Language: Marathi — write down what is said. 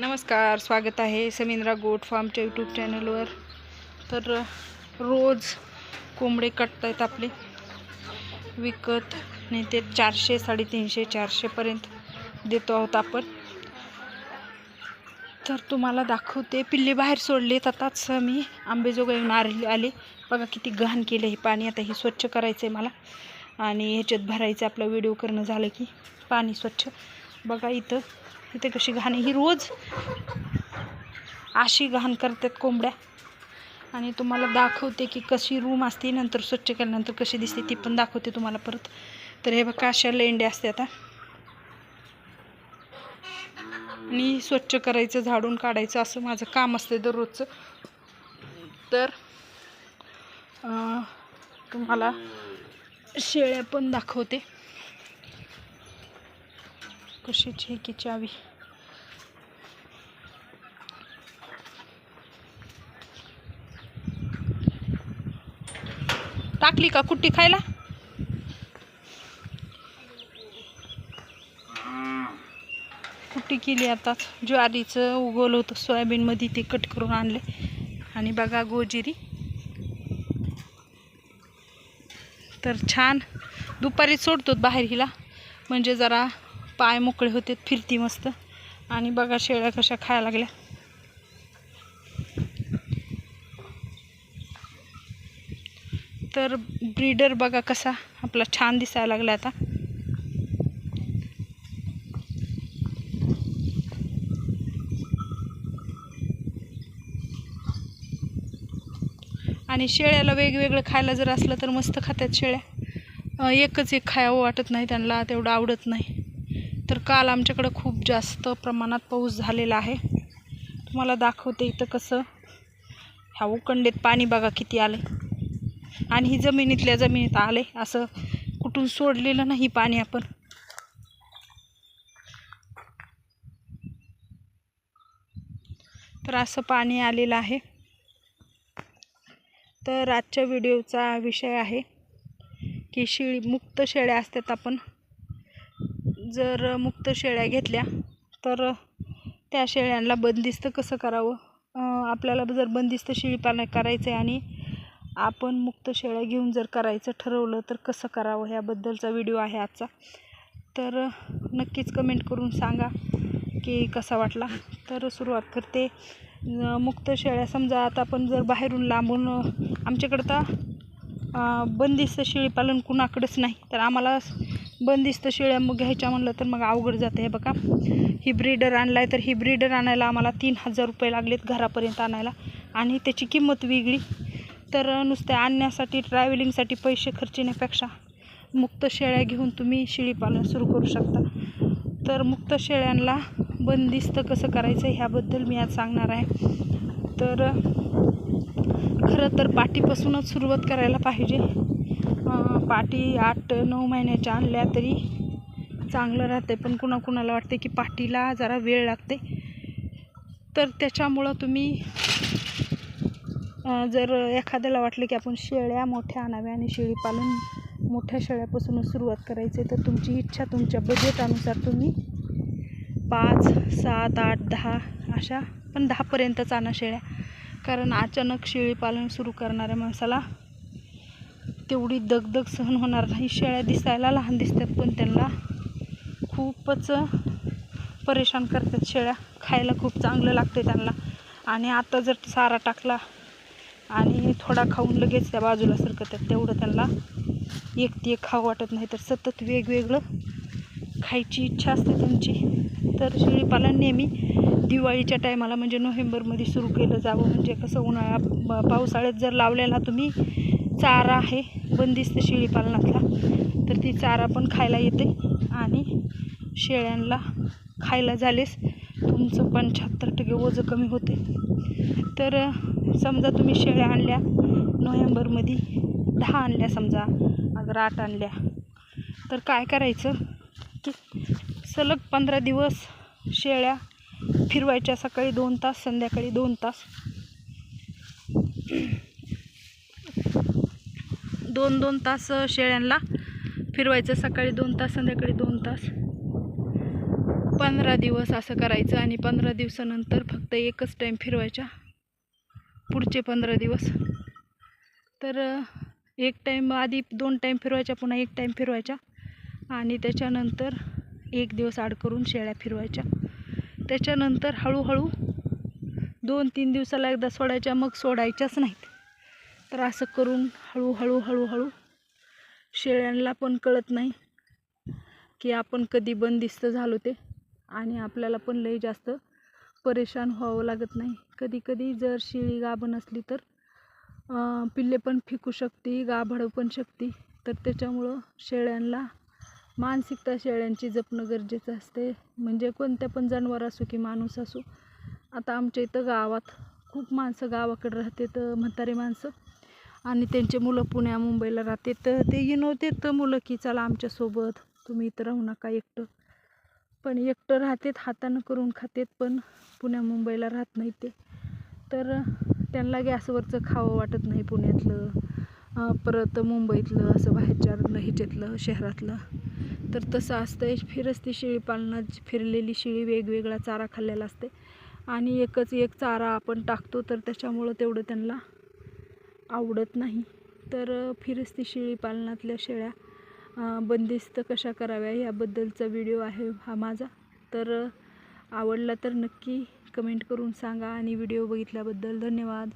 नमस्कार स्वागत आहे समिंद्रा गोट फार्मच्या यूट्यूब चॅनलवर. तर रोज कोंबडे कटत आहेत आपले. विकत नाही ते चारशे साडेतीनशे चारशेपर्यंत देतो आहोत आपण. तर तुम्हाला दाखवते पिल्ले बाहेर सोडलेत आताच मी आंबेजोगाईहून आले आले. बघा किती घाण केलं हे पाणी. आता हे स्वच्छ करायचं आहे मला. आणि ह्याच्यात भरायचं आपला व्हिडिओ करणं झालं की पाणी स्वच्छ. बघा इथं इथे कशी घाण. आहे ही रोज अशी घाण करतात कोंबड्या. आणि तुम्हाला दाखवते की कशी रूम असते नंतर स्वच्छ केल्यानंतर कशी दिसते ती पण दाखवते तुम्हाला परत. तर हे बघा अशा लेंड्या असते आता. आणि स्वच्छ करायचं झाडून काढायचं असं माझं काम असते दररोजचं. तर तुम्हाला शेळ्या पण दाखवते. कशाची आहे की चावी. टाकली का कुट्टी खायला? कुट्टी केली आताच ज्वारीचं उगवलं होतं सोयाबीनमध्ये ते कट करून आणले. आणि बघा गोजिरी. तर छान. दुपारी सोडतो बाहेर हिला. म्हणजे जरा पाय मोकळे होते फिरती मस्त. आणि बघा शेळ्या कशा खायला लागल्या. तर ब्रीडर बघा कसा आपला छान दिसायला लागला आता. आणि शेळ्याला वेगवेगळं खायला जर असलं तर मस्त खातात शेळ्या. एकच एक खायावं वाटत नाही त्यांना तेवढं आवडत नाही. तर काल आमच्याकडं खूप जास्त प्रमाणात पाऊस झालेला आहे. तुम्हाला दाखवते इथं कसं. ह्या उकंडेत पाणी बघा किती आलं आणि ही जमिनीतल्या जमिनीत आले. असं कुठून सोडलेलं नाही पाणी आपण. तर असं पाणी आलेलं आहे. तर आजच्या व्हिडिओचा विषय आहे की शेळी मुक्त शेळ्या असतात आपण. जर मुक्त शेळ्या घेतल्या तर त्या शेळ्यांना बंदिस्त कसं करावं? आपल्याला जर बंदिस्त शेळी पालन करायचं आहे आणि आपण मुक्त शेळ्या घेऊन जर करायचं ठरवलं तर कसं करावं ह्याबद्दलचा व्हिडिओ आहे आजचा. तर नक्कीच कमेंट करून सांगा की कसा वाटला. तर सुरुवात करते. मुक्त शेळ्या समजा आता आपण जर बाहेरून लांबून आमच्याकडं तर बंदिस्त शेळीपालन कुणाकडंच नाही. तर आम्हाला बंदिस्त शेळ्या मग घ्यायच्या म्हणलं तर मग अवघड जातं हे बघा. ही ब्रीडर आणला आहे तर ही ब्रीडर आणायला आम्हाला तीन हजार रुपये लागलेत घरापर्यंत आणायला. आणि त्याची किंमत वेगळी. तर नुसते आणण्यासाठी ट्रॅव्हलिंगसाठी पैसे खर्चण्यापेक्षा मुक्त शेळ्या घेऊन तुम्ही शेळीपालन सुरू करू शकता. तर मुक्त शेळ्यांना बंदिस्त कसं करायचं ह्याबद्दल मी आज सांगणार आहे. तर खरं तर पाठीपासूनच सुरुवात करायला पाहिजे. पाठी आठ नऊ महिन्याच्या आणल्या तरी चांगलं राहते पण कुणाकुणाला वाटते की पाठीला जरा वेळ लागते. तर त्याच्यामुळं तुम्ही जर एखाद्याला वाटलं की आपण शेळ्या मोठ्या आणाव्या आणि शेळीपालन मोठ्या शेळ्यापासूनच सुरुवात करायची तर तुमची इच्छा तुमच्या बजेटानुसार तुम्ही पाच सात आठ दहा अशा पण दहापर्यंतच आणा शेळ्या. कारण अचानक शेळीपालन सुरू करणाऱ्या माणसाला तेवढी दगदग सहन होणार नाही. शेळ्या दिसायला लहान दिसतात पण त्यांना खूपच परेशान करतात शेळ्या. खायला खूप चांगलं लागते त्यांना. आणि आता जर सारा टाकला आणि थोडा खाऊन लगेच त्या बाजूला सरकतात तेवढं त्यांना एक ते एक खाऊ वाटत नाही. तर सतत वेगवेगळं खायची इच्छा असते त्यांची. तर शेळीपालन नेहमी दिवाळीच्या टायमाला म्हणजे नोव्हेंबरमध्ये सुरू केलं जावं. म्हणजे कसं उन्हाळा पावसाळ्यात जर लावलेला तुम्ही चारा आहे बंदिस्त शेळीपालनातला. तर ती चारा पण खायला येते आणि शेळ्यांना खायला झालेस तुमचं पंच्याहत्तर टक्के ओझं कमी होते. तर समजा तुम्ही शेळ्या आणल्या नोव्हेंबरमध्ये दहा आणल्या समजा अगर आठ आणल्या तर काय करायचं की सलग पंधरा दिवस शेळ्या फिरवायच्या सकाळी दोन तास संध्याकाळी दोन तास. दोन दोन तास शेळ्यांना फिरवायचं सकाळी दोन तास संध्याकाळी दोन तास. पंधरा दिवस असं करायचं आणि पंधरा दिवसानंतर फक्त एकच टाईम फिरवायच्या पुढचे पंधरा दिवस. तर एक टाईम आधी दोन टाईम फिरवायच्या पुन्हा एक टाईम फिरवायच्या. आणि त्याच्यानंतर एक दिवस आड करून शेळ्या फिरवायच्या. त्याच्यानंतर हळूहळू दोन तीन दिवसाला एकदा सोडायच्या मग सोडायच्याच नाहीत. तर असं करून हळूहळू हळूहळू शेळ्यांना पण कळत नाही की आपण कधी बंदिस्त झालो ते. आणि आपल्याला पण लई जास्त परेशान व्हावं लागत नाही. कधी कधी जर शेळी गाभण असली तर पिल्ले पण फिकू शकते गाभडं पण शकते. तर त्याच्यामुळं शेळ्यांना मानसिकता शेळ्यांची जपणं गरजेचं असते. म्हणजे कोणत्या पण जनावर असो की माणूस असो आता आमच्या इथं गावात खूप माणसं गावाकडे राहते तर म्हातारे माणसं. आणि त्यांचे मुलं पुण्या मुंबईला राहते तर ते येणवते तर मुलं की चला आमच्यासोबत तुम्ही इथं राहू नका एकटं. पण एकटं राहतेत हातानं करून खातेत पण पुण्या मुंबईला राहत नाही ते. तर त्यांना गॅसवरचं खावं वाटत नाही पुण्यातलं. परत मुंबईतलं असं बाहेरच्या हिच्यातलं शहरातलं. तर तसं असतं फिरस्ती शेळी पालनात फिरलेली शेळी वेगवेगळा चारा खाल्लेला असते. आणि एकच एक चारा आपण टाकतो तर त्याच्यामुळं तेवढं त्यांना आवडत नाही. तर फिरस्ती शेळी पालनातल्या शेळ्या बंदिस्त कशा कराव्या याबद्दलचा व्हिडिओ आहे हा माझा. तर आवडला तर नक्की कमेंट करून सांगा आणि व्हिडिओ बघितल्याबद्दल धन्यवाद.